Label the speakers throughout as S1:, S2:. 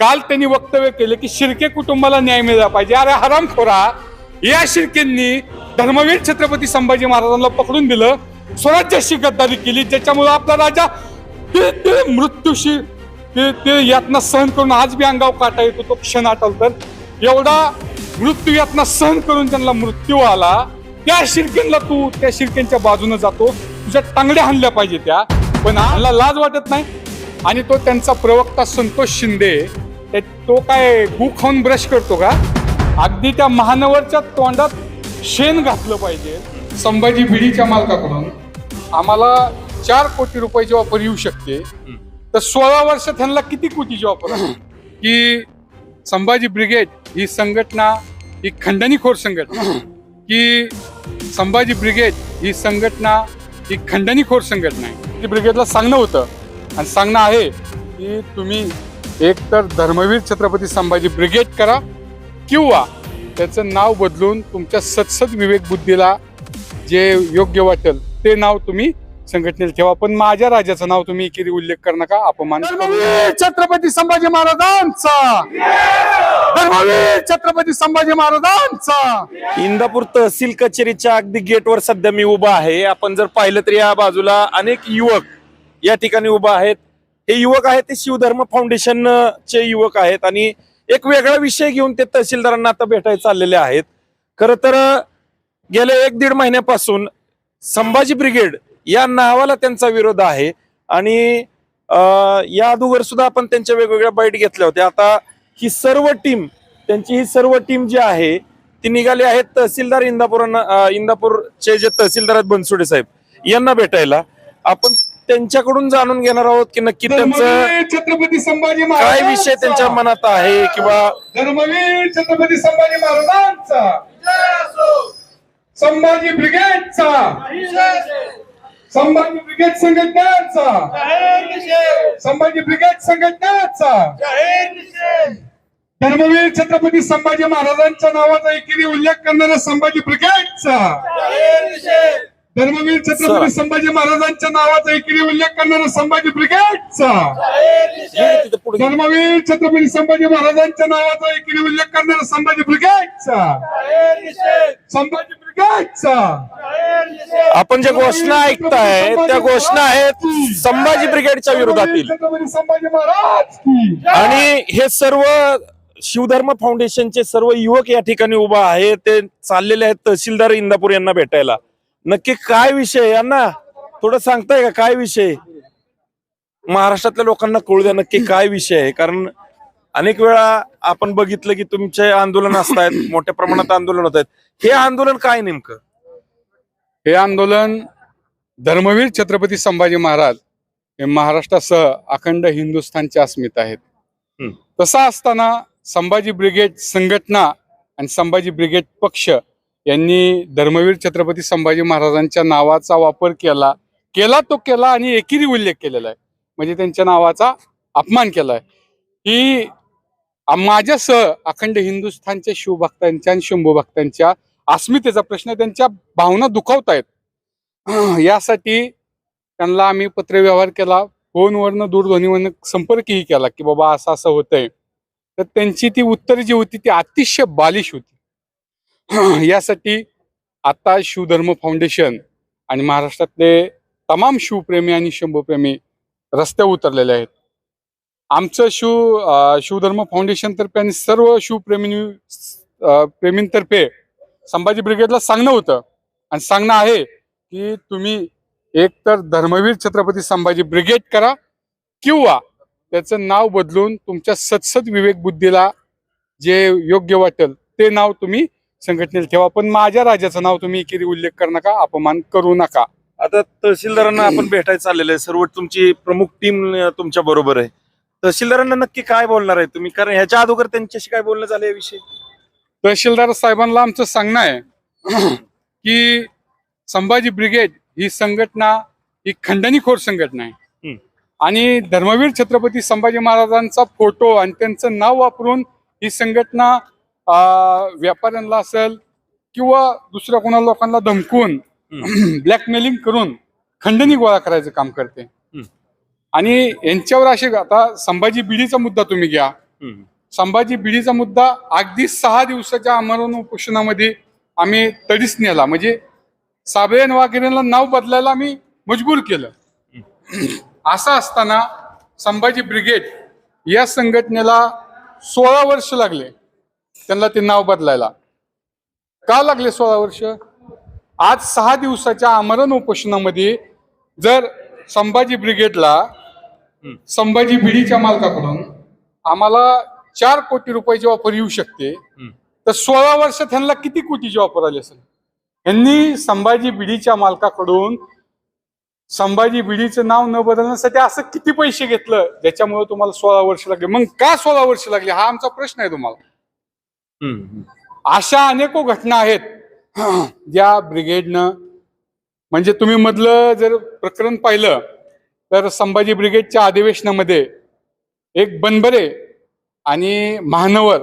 S1: काल त्यांनी वक्तव्य केले की शिर्के कुटुंबाला न्याय मिळाला पाहिजे. अरे हरामखोरा या शिर्केंनी धर्मवीर छत्रपती संभाजी महाराजांना पकडून दिलं स्वराज्याशी गद्दारी केली ज्याच्यामुळे आपला राजा ते ते मृत्यूशी ते ते यातना सहन करून आज बी अंगाव काटा येतो तो क्षण आटल तर. एवढा मृत्यू यातना सहन करून त्यांना मृत्यू आला त्या शिर्केंना तू त्या शिर्केंच्या बाजूने जातो. तुझ्या टांगड्या हाणल्या पाहिजे त्या पण आम्हाला लाज वाटत नाही. आणि तो त्यांचा प्रवक्ता संतोष शिंदे ते- तो काय गु खाऊन ब्रश करतो का? अगदी त्या महानवरच्या तोंडात शेण घातलं पाहिजे संभाजी बिडीच्या मालकाकडून. आम्हाला चार कोटी रुपयाची ऑफर येऊ शकते. तर सोळा वर्ष त्यांना किती कोटीची ऑफर की संभाजी ब्रिगेड ही संघटना ही खंडणीखोर संघटना की संभाजी ब्रिगेड ही संघटना ही खंडणीखोर संघटना आहे. ती ब्रिगेडला सांगणं होतं. आणि सांगणं आहे की तुम्ही एक तर धर्मवीर छत्रपती संभाजी ब्रिगेड करा किंवा त्याचं नाव बदलून तुमच्या सत्सद विवेक बुद्धीला जे योग्य वाटेल ते नाव तुम्ही संघटनेला ठेवा. पण माझ्या राजाचं नाव तुम्ही एकेरी उल्लेख कर नका अपमान धर्मवीर छत्रपती संभाजी महाराजांचा! धर्मवीर छत्रपती संभाजी महाराजांचा!
S2: इंदापूर तहसील कचेरीच्या अगदी गेटवर सध्या मी उभा आहे. आपण जर पाहिलं तर या बाजूला अनेक युवक या ठिकाणी उभा आहेत. हे युवक आहेत ते शिवधर्म फाउंडेशन चे युवक आहेत आणि एक वेगळा विषय घेऊन ते तहसीलदारांना आता भेटायला चाललेले आहेत. खर तर गेल्या एक दीड महिन्यापासून संभाजी ब्रिगेड या नावाला त्यांचा विरोध आहे आणि या अगोदर सुद्धा आपण त्यांच्या वेगवेगळ्या बाईट घेतल्या होत्या. आता ही सर्व टीम त्यांची ही सर्व टीम जी आहे ती निघाली आहेत तहसीलदार इंदापूर इंदापूरचे जे तहसीलदार आहेत बनसोडे साहेब यांना भेटायला. आपण त्यांच्याकडून जाणून घेणार आहोत की नक्की त्यांचं
S1: छत्रपती संभाजी
S2: काय विषय त्यांच्या मनात आहे किंवा
S1: धर्मवीर छत्रपती संभाजी महाराजांचा. संभाजी ब्रिगेडचा. संभाजी ब्रिगेड संघटनेचा. संभाजी ब्रिगेड संघटनेचा. धर्मवीर छत्रपती संभाजी महाराजांच्या नावाचा एकेरी उल्लेख करणारा संभाजी ब्रिगेडचा. धर्मवीर छत्रपती संभाजी महाराजांच्या नावाचा एकेरी उल्लेख करणारा संभाजी ब्रिगेडचा धर्मवीर छत्रपती संभाजी महाराजांच्या नावाचा एकेरी उल्लेख करणारा संभाजी ब्रिगेडचा संभाजी ब्रिगेडचा
S2: आपण ज्या घोषणा ऐकताय त्या घोषणा आहेत संभाजी ब्रिगेडच्या विरोधातील.
S1: संभाजी महाराज
S2: आणि हे सर्व शिवधर्म फाउंडेशनचे सर्व युवक या ठिकाणी उभा आहे ते चाललेले आहेत तहसीलदार इंदापूर यांना भेटायला. नक्की काय विषय? यांना? थोडं सांगताय का काय विषय? महाराष्ट्रातल्या लोकांना कळू द्या नक्की काय विषय आहे. कारण अनेक वेळा आपण बघितलं की तुमचे आंदोलन असतायत मोठ्या प्रमाणात आंदोलन होत आहेत. हे आंदोलन काय नेमकं?
S1: हे आंदोलन धर्मवीर छत्रपती संभाजी महाराज हे महाराष्ट्रासह अखंड हिंदुस्थानचे अस्मित आहेत. तसा असताना संभाजी ब्रिगेड संघटना आणि संभाजी ब्रिगेड पक्ष यांनी धर्मवीर छत्रपती संभाजी महाराजांच्या नावाचा वापर केला केला तो केला आणि एकेरी उल्लेख केलेला आहे. म्हणजे त्यांच्या नावाचा अपमान केलाय ही माझ्यासह अखंड हिंदुस्थानच्या शिवभक्तांच्या आणि शंभू भक्तांच्या अस्मितेचा प्रश्न त्यांच्या भावना दुखावतायत यासाठी त्यांना आम्ही पत्रव्यवहार केला. फोनवरनं दूरध्वनीवरनं संपर्कही केला की बाबा असं असं होतंय. तर त्यांची ती उत्तर जी होती ती अतिशय बालिश होती. यासाठी आता शिवधर्म फाउंडेशन आणि महाराष्ट्रातले तमाम शिवप्रेमी आणि शंभूप्रेमी रस्त्यावर उतरलेले आहेत. आमचं शिव शिवधर्म फाउंडेशनतर्फे आणि सर्व शिवप्रेमी प्रेमींतर्फे संभाजी ब्रिगेडला सांगणं होतं. आणि सांगणं आहे की तुम्ही एक तर धर्मवीर छत्रपती संभाजी ब्रिगेड करा किंवा त्याचं नाव बदलून तुमच्या सतसत विवेक बुद्धीला जे योग्य वाटेल ते नाव तुम्ही संघटनेला ठेवा. पण माझ्या राजाचं नाव तुम्ही एकेरी उल्लेख करू नका अपमान करू नका.
S2: आता तहसीलदारांना आपण भेटायला चाललेलं आहे. सर्व तुमची प्रमुख टीम तुमच्या बरोबर आहे. तहसीलदारांना नक्की काय बोलणार आहे तुम्ही? कारण ह्याच्या अगोदर त्यांच्याशी काय बोलणं झालं याविषयी
S1: तहसीलदार साहेबांना आमचं सांगणं आहे की संभाजी ब्रिगेड ही संघटना ही खंडणीखोर संघटना आहे. आणि धर्मवीर छत्रपती संभाजी महाराजांचा फोटो आणि त्यांचं नाव वापरून ही संघटना व्यापाऱ्यांना असेल किंवा दुसऱ्या कोणा लोकांना धमकून ब्लॅकमेलिंग करून खंडणी गोळा करायचं काम करते. आणि यांच्यावर असे आता संभाजी बिडीचा मुद्दा तुम्ही घ्या. संभाजी बिडीचा मुद्दा अगदी सहा दिवसाच्या आमरण उपोषणामध्ये आम्ही तडीस नेला. म्हणजे साबळेन वाघेरेला नाव बदलायला आम्ही मजबूर केलं. असं असताना संभाजी ब्रिगेड या संघटनेला सोळा वर्ष लागले. त्यांना ते नाव बदलायला. का लागले सोळा वर्ष? आज सहा दिवसाच्या आमरण उपोषणामध्ये जर संभाजी ब्रिगेडला संभाजी बिडीच्या मालकाकडून आम्हाला चार कोटी रुपयाची ऑफर येऊ शकते तर सोळा वर्ष त्यांना किती कोटीची ऑफर आली असेल? यांनी संभाजी बिडीच्या मालकाकडून संभाजी बिडीचं नाव न बदलण्यासाठी असं किती पैसे घेतलं ज्याच्यामुळे तुम्हाला सोळा वर्ष लागले. मग का सोळा वर्ष लागले? हा आमचा प्रश्न आहे तुम्हाला. अशा अनेको घटना आहेत. ज्या ब्रिगेडनं म्हणजे तुम्ही मधलं जर प्रकरण पाहिलं तर संभाजी ब्रिगेडच्या अधिवेशनामध्ये एक बनबरे आणि महानवर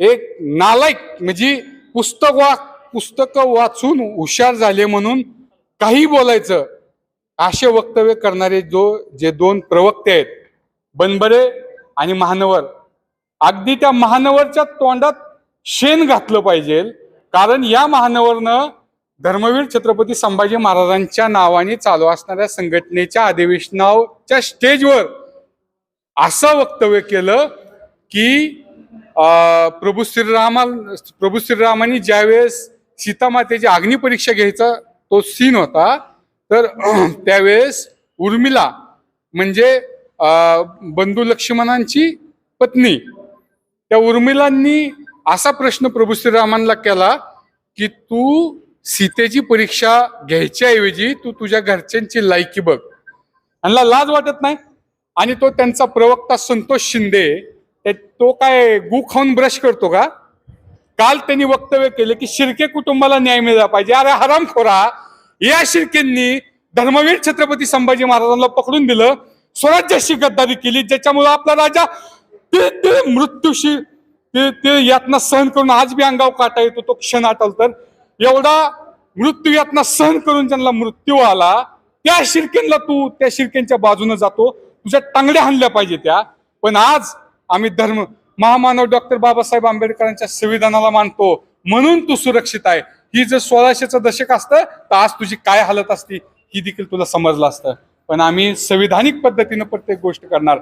S1: एक नालायक म्हणजे पुस्तक वा पुस्तकं वाचून हुशार झाले म्हणून काही बोलायचं असे वक्तव्य करणारे जो जे दोन प्रवक्ते आहेत बनबरे आणि महानवर अगदी त्या महानवरच्या तोंडात शेण घातलं पाहिजे. कारण या महानवरनं धर्मवीर छत्रपती संभाजी महाराजांच्या नावाने चालू असणाऱ्या संघटनेच्या अधिवेशनाच्या स्टेजवर असं वक्तव्य केलं की प्रभू श्रीरामा प्रभू श्रीरामांनी ज्यावेळेस सीतामातेची अग्निपरीक्षा घ्यायचा तो सीन होता तर त्यावेळेस उर्मिला म्हणजे बंधू लक्ष्मणांची पत्नी त्या उर्मिलांनी असा प्रश्न प्रभू श्रीरामांना केला की तू सीतेची परीक्षा घ्यायच्या ऐवजी तू तुझ्या घरच्यांची लायकी बघ. आणि लाज वाटत नाही. आणि तो त्यांचा प्रवक्ता संतोष शिंदे तो काय गु खाऊन ब्रश करतो का? काल त्यांनी वक्तव्य केले की शिर्के कुटुंबाला न्याय मिळाला पाहिजे. अरे हरामखोरा या शिर्केंनी धर्मवीर छत्रपती संभाजी महाराजांना पकडून दिलं. स्वराज्याशी गद्दारी केली ज्याच्यामुळे आपला राजा ते ते मृत्यूशी ते ते यातना सहन करून आज बी अंगाव काटा येतो तो क्षण आठवल तर. एवढा मृत्यू यातना सहन करून ज्यांना मृत्यू आला त्या शिरकेंना तू त्या शिरकेनच्या बाजूने जातो. तुझ्या टांगड्या हाणल्या पाहिजे त्या. पण आज आम्ही धर्म महामानव डॉक्टर बाबासाहेब आंबेडकरांच्या संविधानाला मानतो. म्हणून तू सुरक्षित आहे. ही जर सोळाशेचं दशक असतं तर आज तुझी काय हालत असती ही देखील तुला समजलं असतं. पण आम्ही संविधानिक पद्धतीनं प्रत्येक गोष्ट करणार.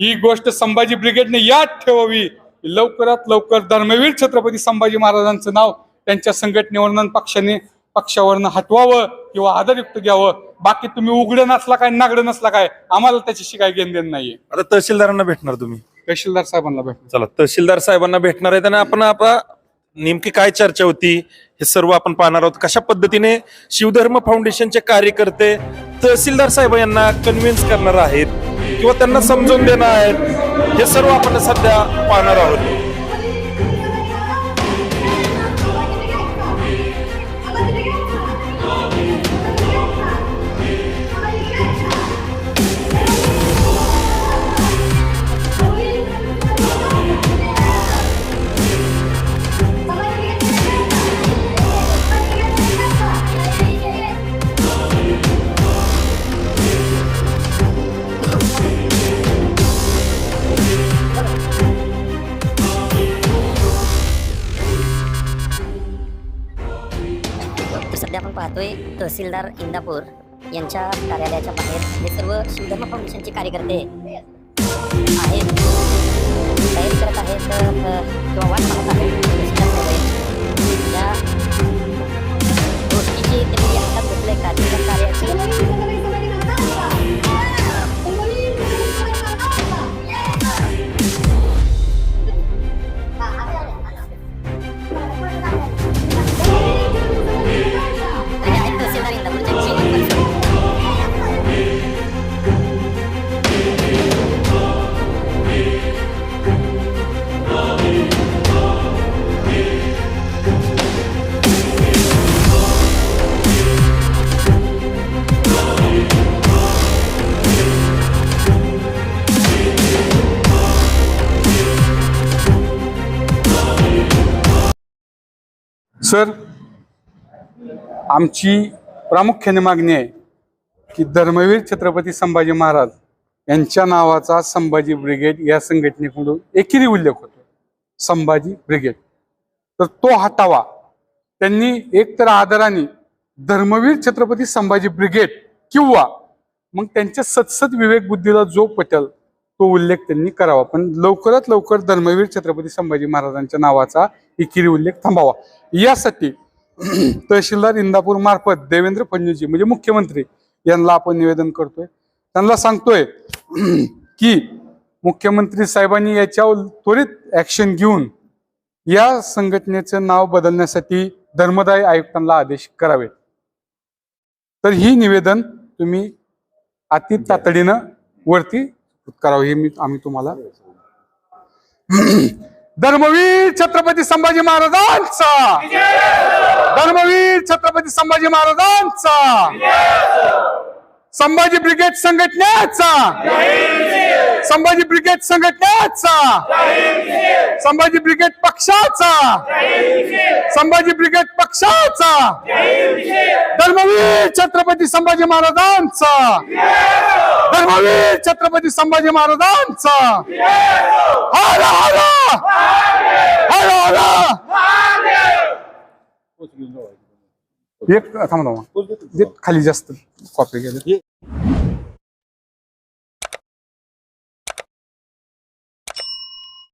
S1: ही गोष्ट संभाजी ब्रिगेडने याद ठेवावी. लवकरात लवकर धर्मवीर छत्रपती संभाजी महाराजांचं नाव त्यांच्या संघटनेवरनं पक्षाने पक्षावरनं हटवावं किंवा आदरयुक्त घ्यावं. बाकी तुम्ही उघडं नसला काय नागडं नसला काय आम्हाला त्याच्याशी काय घेण देण नाहीये.
S2: आता तहसीलदारांना भेटणार तुम्ही.
S1: तहसीलदार साहेबांना भेट
S2: चला तहसीलदार साहेबांना भेटणार आहेत आणि आपण आता नेमकी काय चर्चा होती? हे सर्व आपण पाहणार आहोत. कशा पद्धतीने शिवधर्म फाउंडेशनचे कार्यकर्ते तहसीलदार साहेब यांना कन्व्हिन्स करणार आहेत किंवा त्यांना समजून देणार आहेत हे सर्व आपण सध्या पाहणार आहोत.
S3: सध्या तहसीलदार इंदापूर यांच्या कार्यालयाच्या बाहेर हे सर्व शिवधर्म फाउंडेशनचे कार्यकर्ते आहेत. तयारी करत आहेत किंवा वाट पाहत आहेत. या गोष्टीची त्यांनी हातात घेतलंय कार्य कार्याची
S1: सर आमची प्रामुख्याने मागणी आहे की धर्मवीर छत्रपती संभाजी महाराज यांच्या नावाचा संभाजी ब्रिगेड या संघटनेकडून एकेरी उल्लेख होतो. संभाजी ब्रिगेड. तर तो हटावा. त्यांनी एकतर आदराने धर्मवीर छत्रपती संभाजी ब्रिगेड किंवा मग त्यांच्या सतसत विवेक बुद्धीला जो पटेल तो उल्लेख त्यांनी करावा. पण लवकरात लवकर धर्मवीर छत्रपती संभाजी महाराजांच्या नावाचा एकेरी उल्लेख. थांबावा. यासाठी तहसीलदार इंदापूर मार्फत देवेंद्र फडणवीसजी म्हणजे मुख्यमंत्री यांना आपण निवेदन करतोय. त्यांना सांगतोय की मुख्यमंत्री साहेबांनी याच्यावर त्वरित ऍक्शन घेऊन या संघटनेचं नाव बदलण्यासाठी धर्मदाय आयुक्तांना आदेश करावे तर ही निवेदन तुम्ही अति तातडीनं वरती करावं हे मी आम्ही तुम्हाला धर्मवीर छत्रपती संभाजी महाराजांचा. धर्मवीर छत्रपती संभाजी महाराजांचा. संभाजी ब्रिगेड संघटनेचा. संभाजी ब्रिगेड संघटनेचा. संभाजी ब्रिगेड पक्षाचा. संभाजी ब्रिगेड पक्षाचा. धर्मवीर छत्रपती संभाजी महाराजांचा. धर्मवीर छत्रपती संभाजी महाराजांचा. हर हर. हर हर. एक थांबा खाली जास्त कॉपी गेले